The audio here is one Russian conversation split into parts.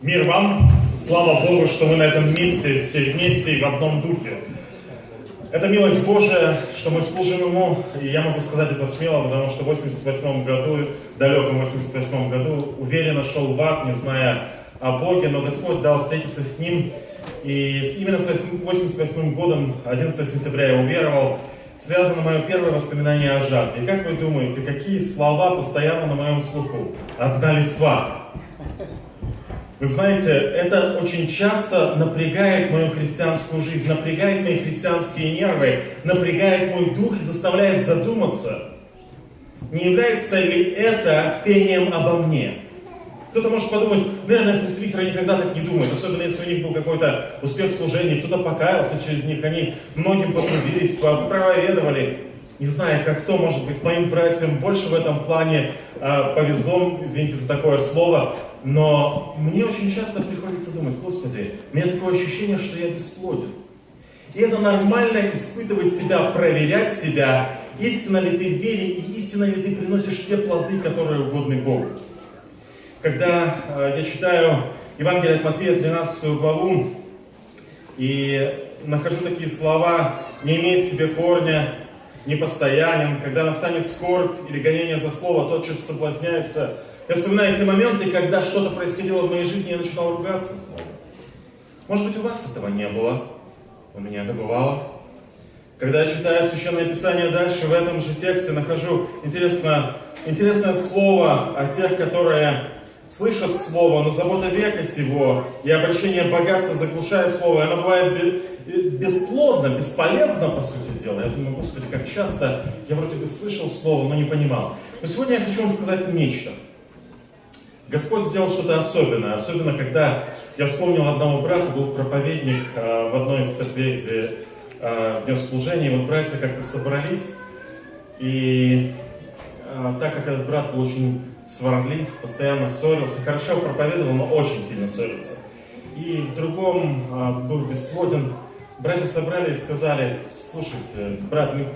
Мир вам! Слава Богу, что мы на этом месте, все вместе и в одном духе. Это милость Божия, что мы служим Ему, и я могу сказать это смело, потому что в 88 году, далеком 88 году, уверенно шел в ад, не зная о Боге, но Господь дал встретиться с Ним, и именно с 88 годом, 11 сентября я уверовал, связано мое первое воспоминание о жатве. Как вы думаете, какие слова постоянно на моем слуху? Одна листва. Вы знаете, это очень часто напрягает мою христианскую жизнь, напрягает мои христианские нервы, напрягает мой дух и заставляет задуматься, не является ли это пением обо мне. Кто-то может подумать, наверное, пресвитеры никогда так не думают, особенно если у них был какой-то успех в служении, кто-то покаялся через них, они многим потрудились, проповедовали. Не знаю, как кто, может быть, моим братьям больше в этом плане э, повезло, извините за такое слово, но мне очень часто приходится думать, Господи, у меня такое ощущение, что я бесплоден. И это нормально испытывать себя, проверять себя, истинно ли ты в вере и истинно ли ты приносишь те плоды, которые угодны Богу. Когда э, я читаю Евангелие от Матфея, 13 главу, и нахожу такие слова, не имеет в себе корня, непостоянен, когда настанет скорбь или гонение за слово, тотчас соблазняется я вспоминаю эти моменты, когда что-то происходило в моей жизни, я начинал ругаться с Богом. Может быть, у вас этого не было, у меня это бывало. Когда я читаю Священное Писание дальше, в этом же тексте нахожу интересно, интересное слово о тех, которые слышат Слово, но забота века сего и обращение богатства заглушает Слово, и оно бывает бесплодно, бесполезно, по сути дела. Я думаю, Господи, как часто я вроде бы слышал Слово, но не понимал. Но сегодня я хочу вам сказать нечто – Господь сделал что-то особенное, особенно когда я вспомнил одного брата, был проповедник э, в одной из церквей, где нес служение, и вот братья как-то собрались, и э, так как этот брат был очень сварлив, постоянно ссорился, хорошо проповедовал, но очень сильно ссорился. И в другом был бесплоден. Братья собрали и сказали, слушайте, брат, мы,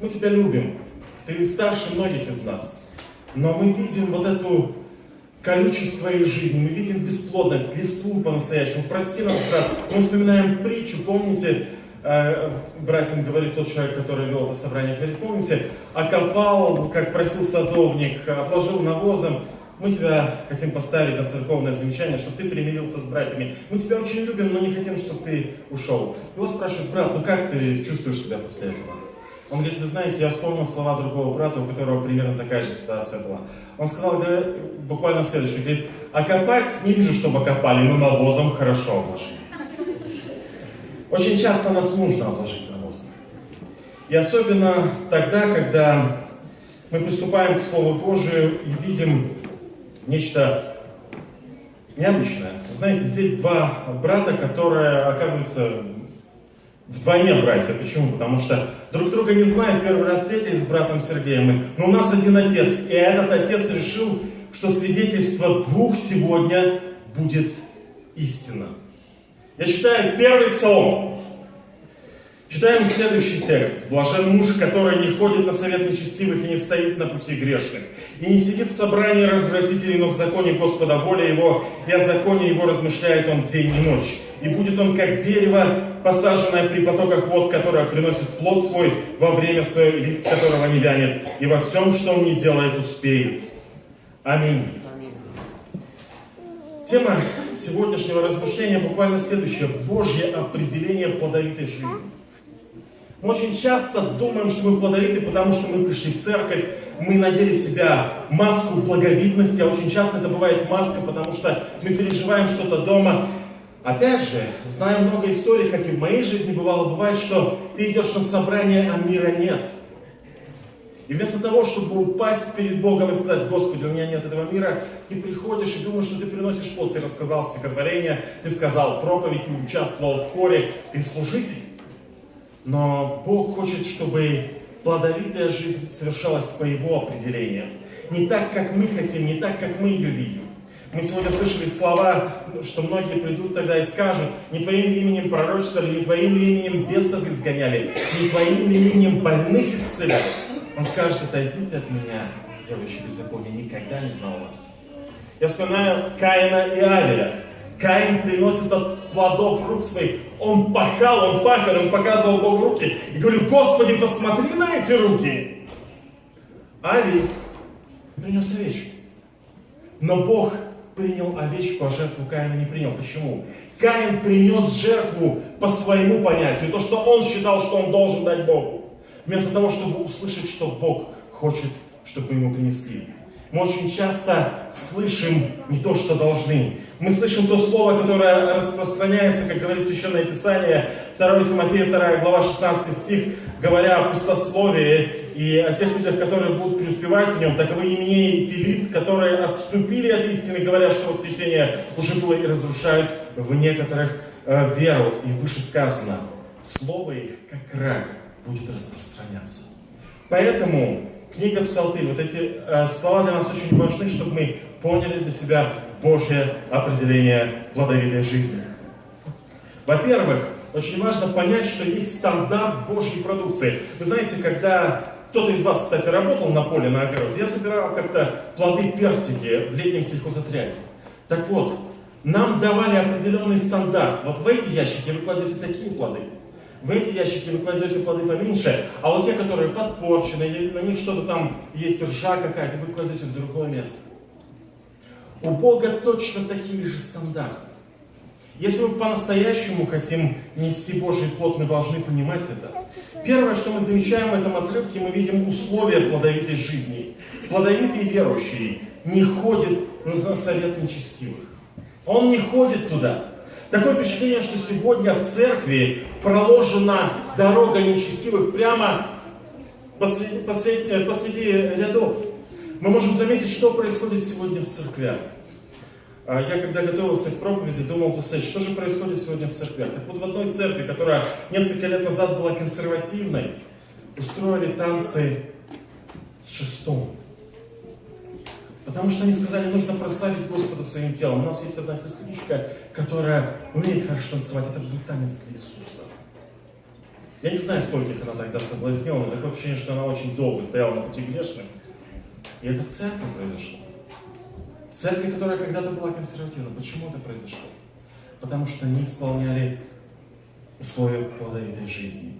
мы тебя любим, ты старше многих из нас, но мы видим вот эту количество твоей жизни, мы видим бесплодность, листву по-настоящему. Прости нас, брат. Мы вспоминаем притчу, помните, э, братьям говорит тот человек, который вел это собрание, говорит, помните, окопал, как просил садовник, обложил навозом, мы тебя хотим поставить на церковное замечание, чтобы ты примирился с братьями. Мы тебя очень любим, но не хотим, чтобы ты ушел. Его спрашивают, брат, ну как ты чувствуешь себя после этого? Он говорит, вы знаете, я вспомнил слова другого брата, у которого примерно такая же ситуация была. Он сказал да, буквально следующее, говорит, окопать не вижу, чтобы окопали, но навозом хорошо обложили. Очень часто нас нужно обложить навозом. И особенно тогда, когда мы приступаем к Слову Божию и видим нечто необычное. Знаете, здесь два брата, которые, оказывается, Вдвойне братья. Почему? Потому что друг друга не знают. Первый раз встретились с братом Сергеем. Но у нас один отец. И этот отец решил, что свидетельство двух сегодня будет истина. Я читаю первый псалом. Читаем следующий текст. «Блажен муж, который не ходит на совет нечестивых и не стоит на пути грешных, и не сидит в собрании развратителей, но в законе Господа воля его, и о законе его размышляет он день и ночь. И будет он как дерево, посаженное при потоках вод, которое приносит плод свой во время свое, лист которого не вянет, и во всем, что он не делает, успеет». Аминь. Тема сегодняшнего размышления буквально следующая. Божье определение плодовитой жизни. Мы очень часто думаем, что мы плодовиты, потому что мы пришли в церковь, мы надели себя маску благовидности, а очень часто это бывает маска, потому что мы переживаем что-то дома. Опять же, знаю много историй, как и в моей жизни бывало, бывает, что ты идешь на собрание, а мира нет. И вместо того, чтобы упасть перед Богом и сказать, Господи, у меня нет этого мира, ты приходишь и думаешь, что ты приносишь плод. Ты рассказал стихотворение, ты сказал проповедь, ты участвовал в хоре, ты служитель. Но Бог хочет, чтобы плодовитая жизнь совершалась по Его определениям. Не так, как мы хотим, не так, как мы ее видим. Мы сегодня слышали слова, что многие придут тогда и скажут, не твоим именем пророчествовали, не твоим именем бесов изгоняли, не твоим именем больных исцеляли. Он скажет, отойдите от меня, делающий беззаконие, никогда не знал вас. Я вспоминаю Каина и Авеля. Каин приносит от плодов рук своих. Он пахал, он пахал, он показывал Богу руки. И говорю, Господи, посмотри на эти руки. Авель принес овечку. Но Бог принял овечку, а жертву Каина не принял. Почему? Каин принес жертву по своему понятию, то, что он считал, что он должен дать Богу. Вместо того, чтобы услышать, что Бог хочет, чтобы ему принесли. Мы очень часто слышим не то, что должны. Мы слышим то слово, которое распространяется, как говорит Священное Писание, 2 Тимофея, 2 глава, 16 стих, говоря о пустословии и о тех людях, которые будут преуспевать в нем, таковы Именей и Филипп, которые отступили от истины, говоря, что воскресение уже было и разрушают в некоторых э, веру. И выше сказано, слово их, как рак, будет распространяться. Поэтому книга Псалты, вот эти э, слова для нас очень важны, чтобы мы поняли для себя Божье определение плодовитой жизни. Во-первых, очень важно понять, что есть стандарт Божьей продукции. Вы знаете, когда кто-то из вас, кстати, работал на поле, на огороде, я собирал как-то плоды персики в летнем сельхозотряде. Так вот, нам давали определенный стандарт. Вот в эти ящики вы кладете такие плоды, в эти ящики вы кладете плоды поменьше, а вот те, которые подпорчены, на них что-то там есть ржа какая-то, вы кладете в другое место. У Бога точно такие же стандарты. Если мы по-настоящему хотим нести Божий плод, мы должны понимать это. Первое, что мы замечаем в этом отрывке, мы видим условия плодовитой жизни. Плодовитый верующий не ходит на совет нечестивых. Он не ходит туда. Такое впечатление, что сегодня в церкви проложена дорога нечестивых прямо посреди, посреди, посреди рядов. Мы можем заметить, что происходит сегодня в церквях. А я когда готовился к проповеди, думал, посмотреть, что же происходит сегодня в церквях. Так вот в одной церкви, которая несколько лет назад была консервативной, устроили танцы с шестом. Потому что они сказали, нужно прославить Господа своим телом. У нас есть одна сестричка, которая умеет хорошо танцевать. Это будет танец для Иисуса. Я не знаю, скольких она тогда соблазнила, но такое ощущение, что она очень долго стояла на пути грешным. И это в церкви произошло. В церкви, которая когда-то была консервативна. Почему это произошло? Потому что они исполняли условия плодовитой жизни.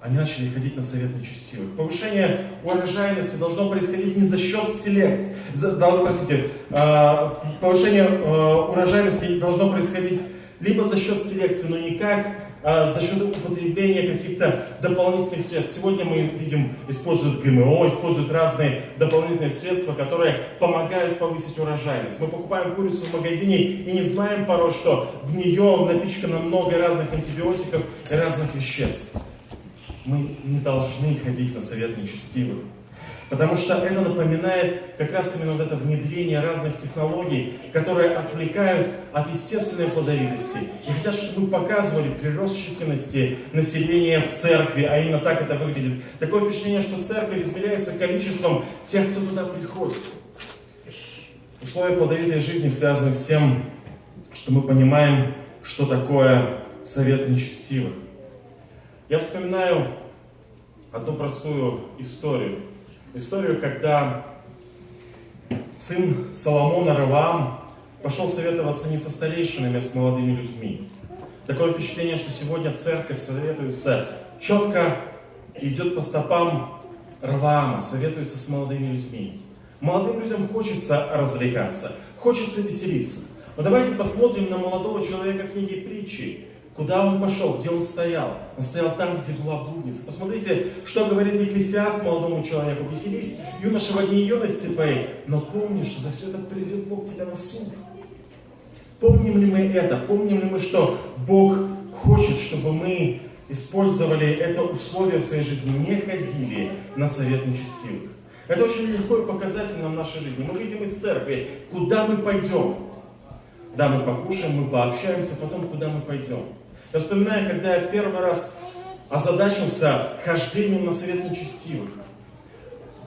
Они начали ходить на совет нечестивых. Повышение урожайности должно происходить не за счет селекции. За, да, простите, э, повышение э, урожайности должно происходить либо за счет селекции, но никак за счет употребления каких-то дополнительных средств. Сегодня мы видим, используют ГМО, используют разные дополнительные средства, которые помогают повысить урожайность. Мы покупаем курицу в магазине и не знаем порой, что в нее напичкано много разных антибиотиков и разных веществ. Мы не должны ходить на совет нечестивых. Потому что это напоминает как раз именно вот это внедрение разных технологий, которые отвлекают от естественной плодовитости. И хотят, чтобы мы показывали прирост численности населения в церкви, а именно так это выглядит. Такое впечатление, что церковь измеряется количеством тех, кто туда приходит. Условия плодовитой жизни связаны с тем, что мы понимаем, что такое совет нечестивых. Я вспоминаю одну простую историю историю, когда сын Соломона Раваам пошел советоваться не со старейшинами, а с молодыми людьми. Такое впечатление, что сегодня церковь советуется четко идет по стопам Раваама, советуется с молодыми людьми. Молодым людям хочется развлекаться, хочется веселиться. Но давайте посмотрим на молодого человека книги притчи. Куда он пошел? Где он стоял? Он стоял там, где была блудница. Посмотрите, что говорит Екклесиаст молодому человеку. Веселись, юноша, в дни юности твоей, но помни, что за все это приведет Бог тебя на суд. Помним ли мы это? Помним ли мы, что Бог хочет, чтобы мы использовали это условие в своей жизни, не ходили на совет нечестивых. Это очень легко и показательно в нашей жизни. Мы видим из церкви, куда мы пойдем. Да, мы покушаем, мы пообщаемся, потом куда мы пойдем. Я вспоминаю, когда я первый раз озадачился хождением на совет нечестивых.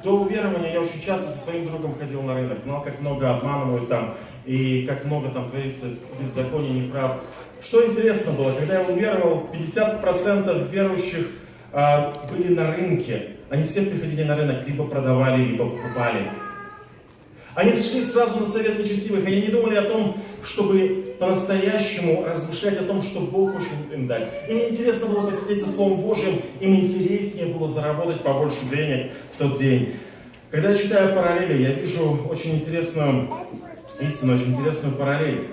До уверования я очень часто со своим другом ходил на рынок, знал, как много обманывают там, и как много там творится беззакония, неправ. Что интересно было, когда я уверовал, 50% верующих а, были на рынке. Они все приходили на рынок, либо продавали, либо покупали. Они шли сразу на совет нечестивых, они не думали о том, чтобы по-настоящему размышлять о том, что Бог хочет им дать. Им интересно было посидеть за Словом Божьим, им интереснее было заработать побольше денег в тот день. Когда я читаю параллели, я вижу очень интересную истину, очень интересную параллель.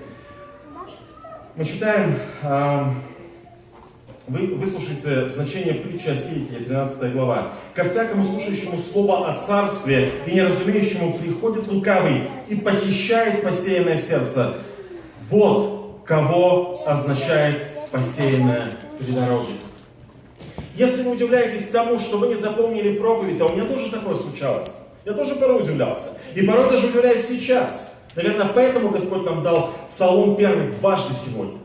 Мы читаем, вы выслушайте значение притчи о сеятеле, 13 глава. «Ко всякому слушающему слово о царстве и неразумеющему приходит лукавый и похищает посеянное в сердце. Вот кого означает посеянное при дороге». Если вы удивляетесь тому, что вы не запомнили проповедь, а у меня тоже такое случалось. Я тоже порой удивлялся. И порой даже удивляюсь сейчас. Наверное, поэтому Господь нам дал Псалом первый дважды сегодня.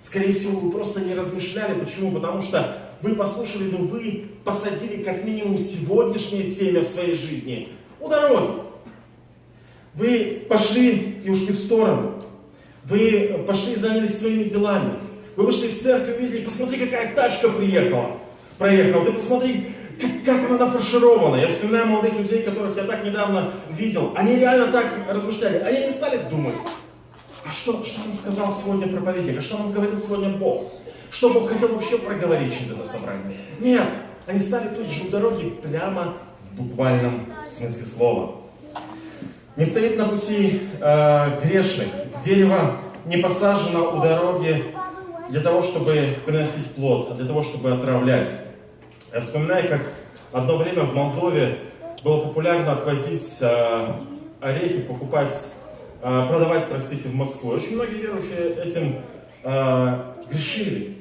Скорее всего, вы просто не размышляли. Почему? Потому что вы послушали, но вы посадили как минимум сегодняшнее семя в своей жизни у дороги. Вы пошли и ушли в сторону. Вы пошли и занялись своими делами. Вы вышли из церкви, увидели, посмотри, какая тачка приехала. Проехала. Ты посмотри, как, как она нафарширована. Я вспоминаю молодых людей, которых я так недавно видел. Они реально так размышляли. Они не стали думать, а что, что нам сказал сегодня проповедник, а что нам говорил сегодня Бог? Что Бог хотел вообще проговорить через это собрание? Нет, они стали тут же у дороги прямо в буквальном смысле слова. Не стоит на пути э, грешных. Дерево не посажено у дороги для того, чтобы приносить плод, а для того, чтобы отравлять. Я вспоминаю, как одно время в Молдове было популярно отвозить э, орехи, покупать, э, продавать, простите, в Москву. Очень многие верующие этим э, грешили.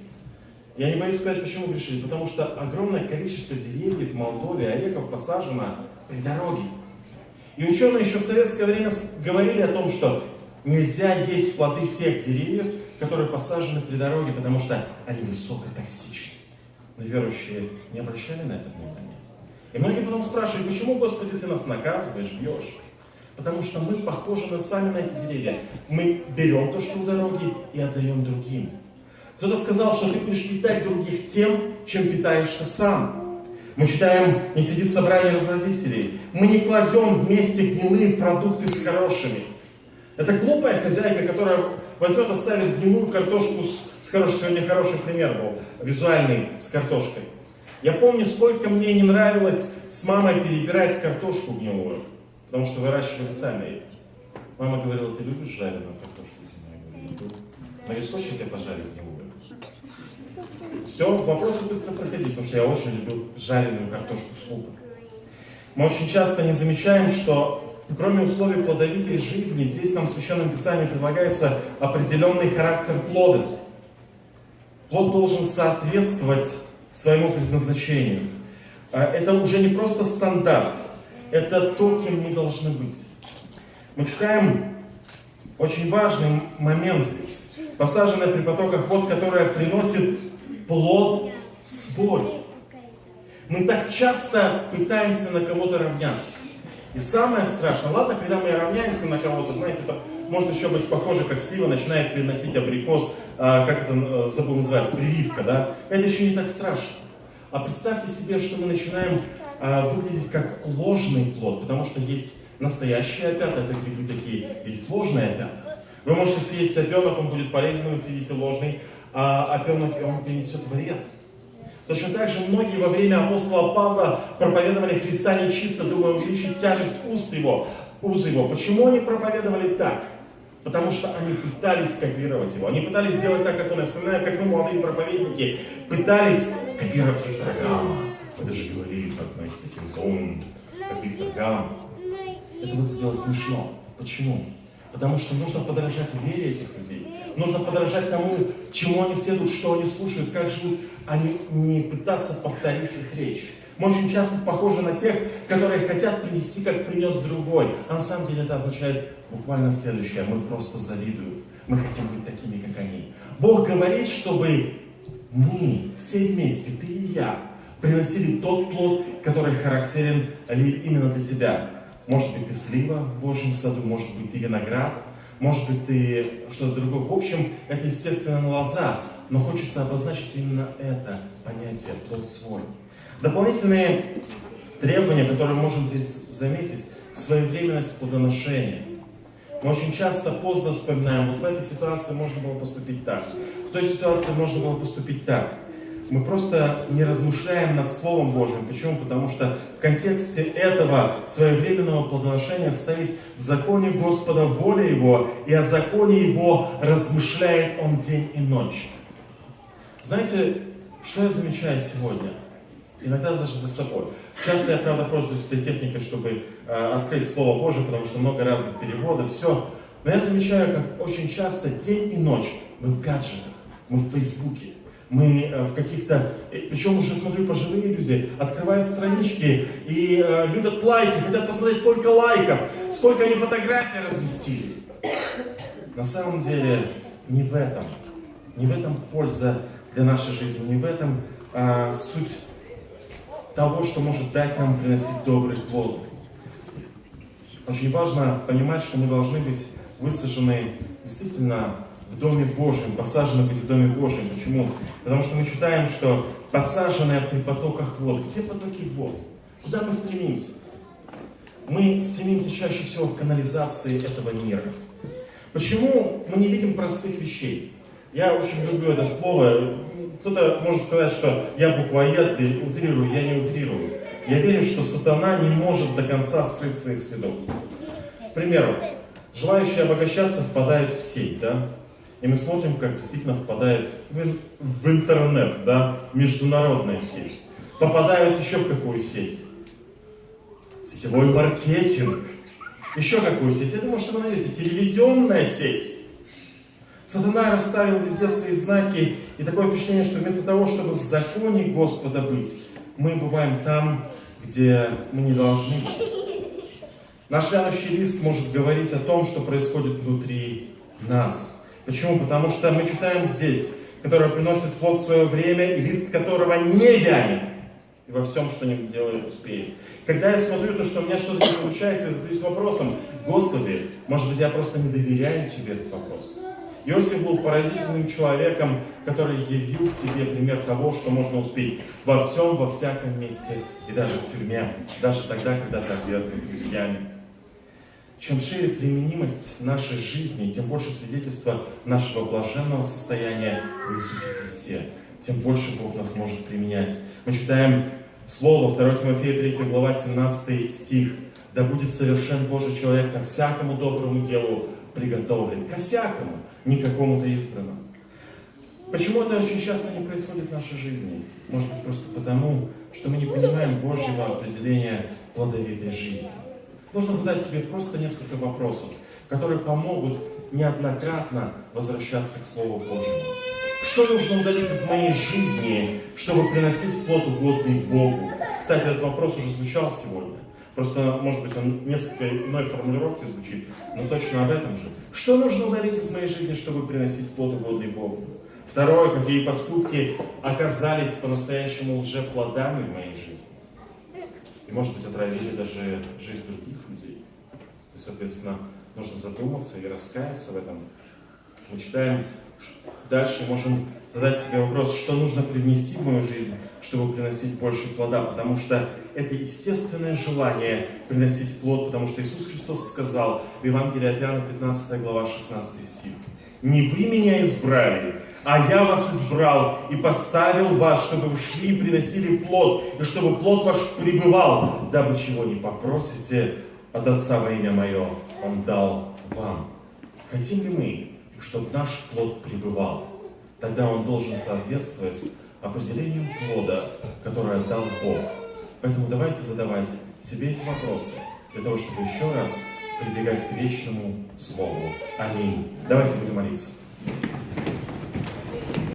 Я не боюсь сказать, почему грешили. Потому что огромное количество деревьев в Молдове, орехов посажено при дороге. И ученые еще в советское время говорили о том, что нельзя есть плоды тех деревьев, которые посажены при дороге, потому что они высокотоксичны. Но верующие не обращали на это внимания. И многие потом спрашивают, почему, Господи, ты нас наказываешь, бьешь? Потому что мы похожи на сами на эти деревья. Мы берем то, что у дороги, и отдаем другим. Кто-то сказал, что ты будешь питать других тем, чем питаешься сам. Мы читаем, не сидит собрание разводителей. Мы не кладем вместе гнилые продукты с хорошими. Это глупая хозяйка, которая возьмет, оставит гнилую картошку с, с хорошей, сегодня хороший пример был, визуальный, с картошкой. Я помню, сколько мне не нравилось с мамой перебирать картошку гнилую, потому что выращивали сами. Мама говорила, ты любишь жареную картошку? Я говорю, люблю. Она говорит, хочешь, я тебя пожарю гнилую? Все, вопросы быстро проходили, потому что я очень люблю жареную картошку с луком. Мы очень часто не замечаем, что Кроме условий плодовитой жизни, здесь нам в Священном Писании предлагается определенный характер плода. Плод должен соответствовать своему предназначению. А это уже не просто стандарт, это то, кем мы должны быть. Мы читаем очень важный момент здесь. Посаженная при потоках вод, которая приносит плод свой. Мы так часто пытаемся на кого-то равняться. И самое страшное, ладно, когда мы равняемся на кого-то, знаете, это может еще быть похоже, как слива начинает приносить абрикос, а, как это э, забыл называется, прививка, да? Это еще не так страшно. А представьте себе, что мы начинаем а, выглядеть как ложный плод, потому что есть настоящие опята, это грибы такие, есть ложные опята. Вы можете съесть опенок, он будет полезен, вы съедите ложный, а опенок, он принесет вред. Точно так же многие во время апостола Павла проповедовали Христа нечисто, думая увеличить тяжесть уст его, уз его. Почему они проповедовали так? Потому что они пытались копировать его. Они пытались сделать так, как он. Я вспоминаю, как мы, молодые проповедники, пытались копировать Виктора Гамма. Мы даже говорили, так, знаете, таким тоном, как Виктор Гамм. Это выглядело смешно. Почему? Потому что нужно подражать вере этих людей. Нужно подражать тому, чему они следуют, что они слушают, как живут, а не, не пытаться повторить их речь. Мы очень часто похожи на тех, которые хотят принести, как принес другой. А на самом деле это означает буквально следующее. Мы просто завидуем. Мы хотим быть такими, как они. Бог говорит, чтобы мы все вместе, ты и я, приносили тот плод, который характерен именно для тебя. Может быть, ты слива в Божьем саду, может быть, ты виноград, может быть, ты что-то другое. В общем, это, естественно, лоза, но хочется обозначить именно это понятие, плод свой. Дополнительные требования, которые можем здесь заметить, своевременность плодоношения. Мы очень часто поздно вспоминаем, вот в этой ситуации можно было поступить так, в той ситуации можно было поступить так. Мы просто не размышляем над Словом Божьим. Почему? Потому что в контексте этого своевременного плодоношения стоит в законе Господа воля Его, и о законе Его размышляет Он день и ночь. Знаете, что я замечаю сегодня? Иногда даже за собой. Часто я, правда, пользуюсь этой техникой, чтобы э, открыть Слово Божие, потому что много разных переводов, все. Но я замечаю, как очень часто день и ночь мы в гаджетах, мы в Фейсбуке, мы э, в каких-то, э, причем уже смотрю пожилые люди, открывают странички и э, любят лайки, хотят посмотреть, сколько лайков, сколько они фотографий разместили. На самом деле не в этом, не в этом польза для нашей жизни, не в этом а, суть того, что может дать нам приносить добрый плод. Очень важно понимать, что мы должны быть высажены действительно в Доме Божьем, посажены быть в Доме Божьем. Почему? Потому что мы читаем, что посаженные при потоках вод. Где потоки вод? Куда мы стремимся? Мы стремимся чаще всего в канализации этого мира. Почему мы не видим простых вещей? Я очень люблю это слово. Кто-то может сказать, что я буквоед и утрирую, я не утрирую. Я верю, что сатана не может до конца скрыть своих следов. К примеру, желающие обогащаться впадают в сеть, да? И мы смотрим, как действительно впадают в, в интернет, да, международная сеть. Попадают еще в какую сеть? Сетевой маркетинг. Еще какую сеть? Я думаю, что вы найдете. Телевизионная сеть. Сатана расставил везде свои знаки, и такое впечатление, что вместо того, чтобы в законе Господа быть, мы бываем там, где мы не должны быть. Наш вянущий лист может говорить о том, что происходит внутри нас. Почему? Потому что мы читаем здесь, которое приносит плод в свое время, и лист которого не вянет, и во всем, что не делает, успеет. Когда я смотрю то, что у меня что-то не получается, я задаюсь вопросом, Господи, может быть, я просто не доверяю Тебе этот вопрос. Иосиф был поразительным человеком, который явил в себе пример того, что можно успеть во всем, во всяком месте и даже в тюрьме, даже тогда, когда ты отвергнут друзьями. Чем шире применимость нашей жизни, тем больше свидетельства нашего блаженного состояния в Иисусе Христе, тем больше Бог нас может применять. Мы читаем Слово 2 Тимофея 3 глава 17 стих. «Да будет совершен Божий человек ко всякому доброму делу приготовлен». Ко всякому не какому-то избранному. Почему это очень часто не происходит в нашей жизни? Может быть, просто потому, что мы не понимаем Божьего определения плодовитой жизни. Нужно задать себе просто несколько вопросов, которые помогут неоднократно возвращаться к Слову Божьему. Что нужно удалить из моей жизни, чтобы приносить плод угодный Богу? Кстати, этот вопрос уже звучал сегодня. Просто, может быть, он несколько иной формулировки звучит, но точно об этом же. Что нужно удалить из моей жизни, чтобы приносить плод угодный Богу? Второе, какие поступки оказались по-настоящему лжеплодами в моей жизни? И, может быть, отравили даже жизнь других соответственно, нужно задуматься и раскаяться в этом. Мы читаем дальше, можем задать себе вопрос, что нужно привнести в мою жизнь, чтобы приносить больше плода, потому что это естественное желание приносить плод, потому что Иисус Христос сказал в Евангелии от Иоанна 15 глава 16 стих. «Не вы меня избрали, а я вас избрал и поставил вас, чтобы вы шли и приносили плод, и чтобы плод ваш пребывал, дабы чего не попросите от Отца во имя Мое, Он дал вам». Хотим ли мы, чтобы наш плод пребывал? Тогда он должен соответствовать определению плода, которое дал Бог. Поэтому давайте задавать себе эти вопросы, для того, чтобы еще раз прибегать к вечному Слову. Аминь. Давайте будем молиться.